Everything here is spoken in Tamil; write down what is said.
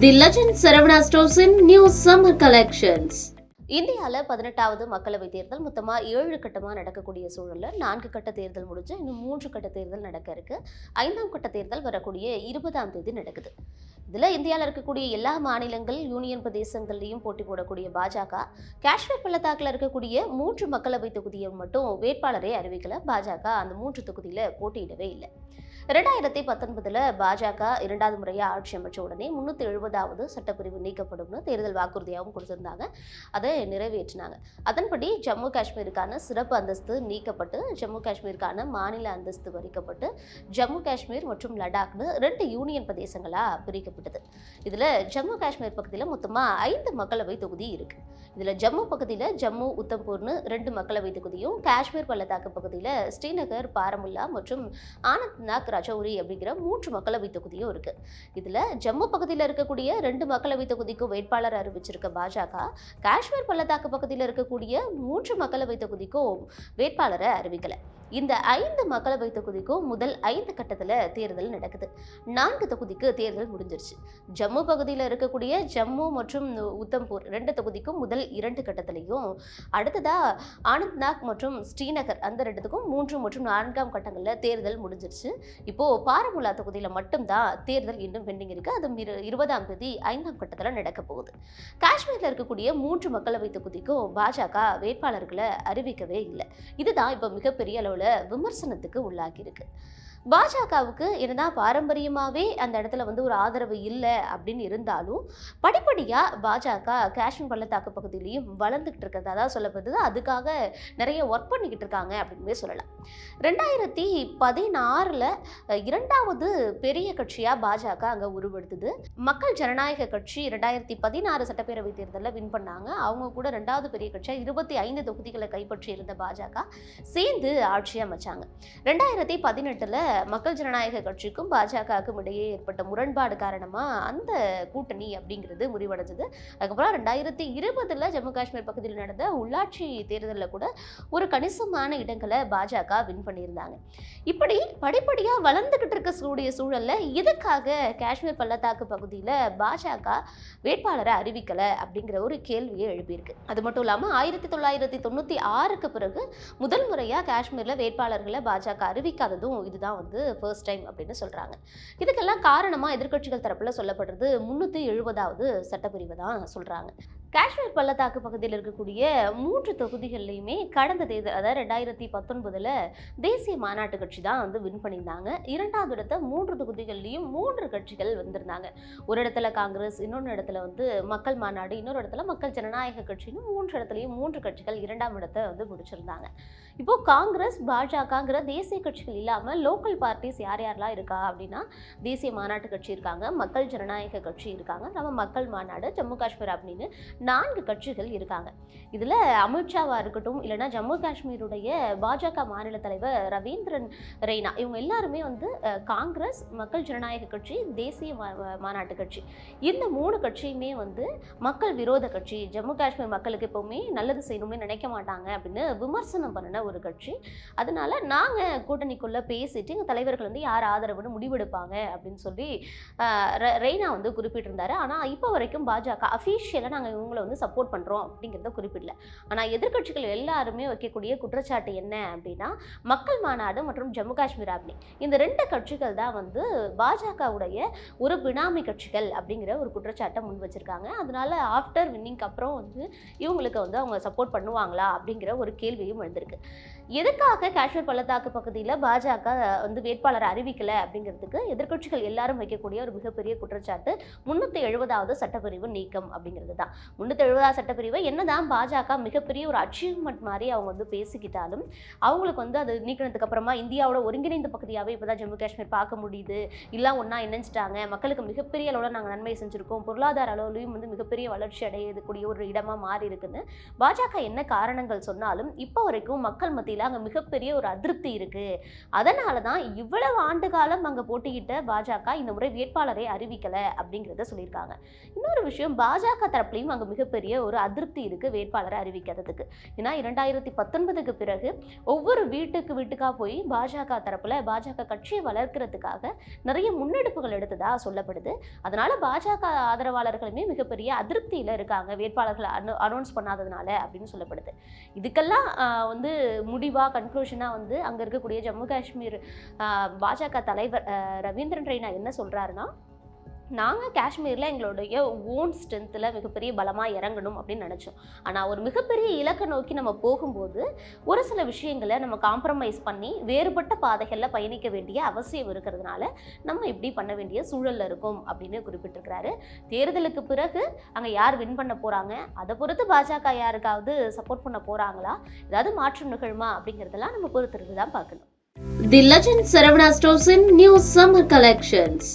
தி லெஜண்ட் சரவணா ஸ்டோர்ஸின் நியூ சம்மர் கலெக்ஷன்ஸ் இந்தியாவில் பதினெட்டாவது மக்களவைத் தேர்தல் மொத்தமாக ஏழு கட்டமாக நடக்கக்கூடிய சூழலில் நான்கு கட்ட தேர்தல் முடிஞ்சு இன்னும் மூன்று கட்ட தேர்தல் நடக்க இருக்கு. ஐந்தாம் கட்ட தேர்தல் வரக்கூடிய இருபதாம் தேதி நடக்குது. இதில் இந்தியாவில் இருக்கக்கூடிய எல்லா மாநிலங்கள் யூனியன் பிரதேசங்கள்லையும் போட்டி போடக்கூடிய பாஜக காஷ்மீர் பள்ளத்தாக்கில் இருக்கக்கூடிய மூன்று மக்களவைத் தொகுதியை மட்டும் வேட்பாளரை அறிவிக்கல. பாஜக அந்த மூன்று தொகுதியில் போட்டியிடவே இல்லை. ரெண்டாயிரத்தி பத்தொன்பதுல பாஜக இரண்டாவது முறையாக ஆட்சி அமைச்ச உடனே முன்னூற்றி எழுபதாவது சட்டப்பிரிவு நீக்கப்படும்னு தேர்தல் வாக்குறுதியாகவும் கொடுத்திருந்தாங்க. அதை நிறைவேற்றினாங்க. அதன்படி ஜம்மு காஷ்மீருக்கான சிறப்பு அந்தஸ்து நீக்கப்பட்டு ஜம்மு காஷ்மீருக்கான மாநில அந்தஸ்து பறிக்கப்பட்டு ஜம்மு காஷ்மீர் மற்றும் லடாக்னு ரெண்டு யூனியன் பிரதேசங்களாக பிரிக்கப்பட்டது. இதில் ஜம்மு காஷ்மீர் பகுதியில் மொத்தமாக ஐந்து மக்களவை தொகுதி இருக்கு. இதில் ஜம்மு பகுதியில் ஜம்மு உத்தம்பூர்னு ரெண்டு மக்களவை தொகுதியும் காஷ்மீர் பள்ளத்தாக்கு பகுதியில் ஸ்ரீநகர் பாரமுல்லா மற்றும் ஆனந்த்நாக் ரஜௌரி அப்படிங்கிற மூன்று மக்களவை தொகுதியும் இருக்கு. இதுல ஜம்மு பகுதியில் இருக்கக்கூடிய ரெண்டு மக்களவை தொகுதிக்கும் வேட்பாளர் அறிவிச்சிருக்க பாஜக காஷ்மீர் பள்ளத்தாக்கு பகுதியில் இருக்கக்கூடிய மூன்று மக்களவை தொகுதிக்கும் வேட்பாளரை அறிவிக்கல. இந்த ஐந்து மக்களவை தொகுதிக்கும் முதல் ஐந்து கட்டத்தில் தேர்தல் நடக்குது. நான்கு தொகுதிக்கு தேர்தல் முடிஞ்சிருச்சு. ஜம்மு பகுதியில் இருக்கக்கூடிய ஜம்மு மற்றும் உத்தம்பூர் ரெண்டு தொகுதிக்கும் முதல் இரண்டு கட்டத்திலையும் அடுத்ததாக ஆனந்த்நாக் மற்றும் ஸ்ரீநகர் அந்த ரெண்டுத்துக்கும் மூன்று மற்றும் நான்காம் கட்டங்களில் தேர்தல் முடிஞ்சிருச்சு. இப்போ பாரமுல்லா தொகுதியில் மட்டும்தான் தேர்தல் இன்னும் பெண்டிங் இருக்கு. அது இருபதாம் தேதி ஐந்தாம் கட்டத்தில் நடக்க போகுது. காஷ்மீரில் இருக்கக்கூடிய மூன்று மக்களவை தொகுதிக்கும் பாஜக வேட்பாளர்களை அறிவிக்கவே இல்லை. இதுதான் இப்போ மிகப்பெரிய அளவில் விமர்சனத்துக்கு உள்ளாகியிருக்கு. பாஜகவுக்கு என்னதான் பாரம்பரியமாகவே அந்த இடத்துல வந்து ஒரு ஆதரவு இல்லை அப்படின்னு இருந்தாலும் படிப்படியாக பாஜக காஷ்மீர் பள்ளத்தாக்கு பகுதியிலையும் வளர்ந்துக்கிட்டு இருக்கிறது. அதாவது சொல்லப்படுது அதுக்காக நிறைய ஒர்க் பண்ணிக்கிட்டு இருக்காங்க அப்படின்னு சொல்லலாம். ரெண்டாயிரத்தி பதினாறில் இரண்டாவது பெரிய கட்சியாக பாஜக அங்கே உருவெடுத்தது. மக்கள் ஜனநாயக கட்சி ரெண்டாயிரத்தி பதினாறு சட்டப்பேரவை தேர்தலில் வின் பண்ணாங்க. அவங்க கூட ரெண்டாவது பெரிய கட்சியாக இருபத்தி ஐந்து தொகுதிகளை கைப்பற்றி இருந்த பாஜக சேர்ந்து ஆட்சி அமைச்சாங்க. ரெண்டாயிரத்தி பதினெட்டில் மக்கள் ஜனநாயக கட்சிக்கும் பாஜகவுக்கும் இடையே ஏற்பட்ட முரண்பாடு காரணமாக அந்த கூட்டணி அப்படிங்கிறது முடிவடைஞ்சது அதுக்கப்புறம் ரெண்டாயிரத்தி இருபதில் ஜம்மு காஷ்மீர் பகுதியில் நடந்த உள்ளாட்சி தேர்தலில் கூட ஒரு கணிசமான இடங்களை பாஜக வின் பண்ணியிருந்தாங்க. இப்படி படிப்படியாக வளர்ந்துக்கிட்டு இருக்கக்கூடிய சூழலில் எதுக்காக காஷ்மீர் பள்ளத்தாக்கு பகுதியில் பாஜக வேட்பாளரை அறிவிக்கலை அப்படிங்கிற ஒரு கேள்வியை எழுப்பியிருக்கு. அது மட்டும் இல்லாமல் ஆயிரத்தி தொள்ளாயிரத்தி தொண்ணூற்றி ஆறுக்கு பிறகு முதல் முறையாக காஷ்மீரில் வேட்பாளர்களை பாஜக அறிவிக்காததும் இதுதான் வந்து ஃபர்ஸ்ட் டைம் அப்படின்னு சொல்கிறாங்க இதுக்கெல்லாம் காரணமாக எதிர்க்கட்சிகள் தரப்பில் சொல்லப்படுறது முந்நூற்றி எழுபதாவது சட்டப்பிரிவு தான் சொல்கிறாங்க காஷ்மீர் பள்ளத்தாக்கு பகுதியில் இருக்கக்கூடிய மூன்று தொகுதிகள்லையுமே கடந்த தேர்தல் அதாவது ரெண்டாயிரத்தி பத்தொன்பதில் தேசிய மாநாட்டு கட்சி தான் வந்து வின் பண்ணியிருந்தாங்க. இரண்டாவது இடத்த மூன்று தொகுதிகள்லையும் மூன்று கட்சிகள் வந்திருந்தாங்க. ஒரு இடத்துல காங்கிரஸ் இன்னொன்று இடத்துல வந்து மக்கள் மாநாடு இன்னொரு இடத்துல மக்கள் ஜனநாயக கட்சின்னு மூன்று இடத்துலையும் மூன்று கட்சிகள் இரண்டாம் இடத்தை வந்து முடிச்சிருந்தாங்க. இப்போ காங்கிரஸ் பாஜகங்கிற தேசிய கட்சிகள் இல்லாமல் லோக்கல் பார்ட்டிஸ் யார் யாரெல்லாம் இருக்கா அப்படின்னா தேசிய மாநாட்டு கட்சி இருக்காங்க மக்கள் ஜனநாயக கட்சி இருக்காங்க நம்ம மக்கள் மாநாடு ஜம்மு காஷ்மீர் அப்படின்னு நான்கு கட்சிகள் இருக்காங்க. இதில் அமித்ஷாவாக இருக்கட்டும் இல்லைன்னா ஜம்மு காஷ்மீருடைய பாஜக மாநில தலைவர் ரவீந்திரன் ரெய்னா இவங்க எல்லாருமே வந்து காங்கிரஸ் மக்கள் ஜனநாயக கட்சி தேசிய மா- மாநாட்டு கட்சி. இந்த மூணு கட்சியுமே வந்து மக்கள் விரோத கட்சி. ஜம்மு காஷ்மீர் மக்களுக்கு எப்போவுமே நல்லது செய்யணும்னு நினைக்க மாட்டாங்க அப்படின்னு விமர்சனம் பண்ணின ஒரு கட்சி. அதனால நாங்கள் கூட்டணிக்குள்ளே பேசிட்டு எங்கள் தலைவர்கள் வந்து யார் ஆதரவுன்னு முடிவெடுப்பாங்க அப்படின்னு சொல்லி ரெய்னா வந்து குறிப்பிட்டிருந்தாரு. ஆனால் இப்போ வரைக்கும் பாஜக அஃபீஷியலாக நாங்கள் இவங்க இவங்களை வந்து சப்போர்ட் பண்ணுறோம் அப்படிங்கிறத குறிப்பிடல. ஆனால் எதிர்க்கட்சிகள் எல்லாருமே வைக்கக்கூடிய குற்றச்சாட்டு என்ன அப்படின்னா மக்கள் மாநாடு மற்றும் ஜம்மு காஷ்மீர் ஆப்னி இந்த ரெண்டு கட்சிகள் தான் வந்து பாஜகவுடைய ஒரு பினாமி கட்சிகள் அப்படிங்கிற ஒரு குற்றச்சாட்டை முன் வச்சிருக்காங்க. அதனால ஆஃப்டர் வின்னிங்க்கு அப்புறம் வந்து இவங்களுக்கு வந்து அவங்க சப்போர்ட் பண்ணுவாங்களா அப்படிங்கிற ஒரு கேள்வியும் எழுந்திருக்கு. எதுக்காக காஷ்மீர் பள்ளத்தாக்கு பகுதியில் பாஜக வந்து வேட்பாளரை அறிவிக்கலை அப்படிங்கிறதுக்கு எதிர்க்கட்சிகள் எல்லாரும் வைக்கக்கூடிய ஒரு மிகப்பெரிய குற்றச்சாட்டு முன்னூற்றி எழுபதாவது சட்டப்பிரிவு நீக்கம் அப்படிங்கிறது தான். முன்னூற்றி எழுபதாவது சட்டப்பிரிவை என்னதான் பாஜக மிகப்பெரிய ஒரு அச்சீவ்மெண்ட் மாதிரி அவங்க வந்து பேசிக்கிட்டாலும் அவங்களுக்கு வந்து அது நீக்கினதுக்கு அப்புறமா இந்தியாவோட ஒருங்கிணைந்த பகுதியாகவே இப்போ தான் ஜம்மு காஷ்மீர் பார்க்க முடியுது. எல்லாம் ஒன்றா இணைஞ்சிட்டாங்க. மக்களுக்கு மிகப்பெரிய அளவில் நாங்கள் நன்மை செஞ்சுருக்கோம். பொருளாதார அளவுலையும் வந்து மிகப்பெரிய வளர்ச்சி அடையக்கூடிய ஒரு இடமா மாறி இருக்குன்னு பாஜக என்ன காரணங்கள் சொன்னாலும் இப்போ வரைக்கும் மக்கள் மத்தியில் அங்கே மிகப்பெரிய ஒரு அதிருப்தி இருக்கு. அதனால தான் இவ்வளவு ஆண்டு காலம் அங்கே போட்டியிட்ட பாஜக இந்த முறை வேட்பாளரை அறிவிக்கலை அப்படிங்கிறத சொல்லியிருக்காங்க. இன்னொரு விஷயம் பாஜக தரப்புலையும் அங்கே அங்கே மிகப்பெரிய ஒரு அதிருப்தி இருக்குது வேட்பாளரை அறிவிக்கிறதுக்கு. ஏன்னா இரண்டாயிரத்தி பத்தொன்பதுக்கு பிறகு ஒவ்வொரு வீட்டுக்கு வீட்டுக்காக போய் பாஜக தரப்பில் பாஜக கட்சியை வளர்க்கறதுக்காக நிறைய முன்னெடுப்புகள் எடுத்ததாக சொல்லப்படுது. அதனால் பாஜக ஆதரவாளர்களுமே மிகப்பெரிய அதிருப்தியில் இருக்காங்க. வேட்பாளர்களை அனு அனௌன்ஸ் பண்ணாததுனால அப்படின்னு சொல்லப்படுது. இதுக்கெல்லாம் வந்து முடிவாக கன்க்ளூஷனாக வந்து அங்கே இருக்கக்கூடிய ஜம்மு காஷ்மீர் பாஜக தலைவர் ரவீந்திரன் ரெய்னா என்ன சொல்கிறாருன்னா நாங்கள் காஷ்மீரில் எங்களுடைய ஓன் ஸ்ட்ரென்த்தில் மிகப்பெரிய பலமாக இறங்கணும் அப்படின்னு நினச்சோம். ஆனால் ஒரு மிகப்பெரிய இலக்கை நோக்கி நம்ம போகும்போது ஒரு சில விஷயங்களை நம்ம காம்ப்ரமைஸ் பண்ணி வேறுபட்ட பாதைகளில் பயணிக்க வேண்டிய அவசியம் இருக்கிறதுனால நம்ம இப்படி பண்ண வேண்டிய சூழலில் இருக்கும் அப்படின்னு குறிப்பிட்டிருக்கிறாரு. தேர்தலுக்கு பிறகு அங்கே யார் வின் பண்ண போகிறாங்க அதை பொறுத்து பாஜக யாருக்காவது சப்போர்ட் பண்ண போகிறாங்களா ஏதாவது மாற்றம் நிகழுமா? அப்படிங்கிறதெல்லாம் நம்ம பொறுத்திருந்து தான் பார்க்கணும். தி லெஜண்ட் சரவணா ஸ்டோர்ஸின் நியூ சம்மர் கலெக்ஷன்ஸ்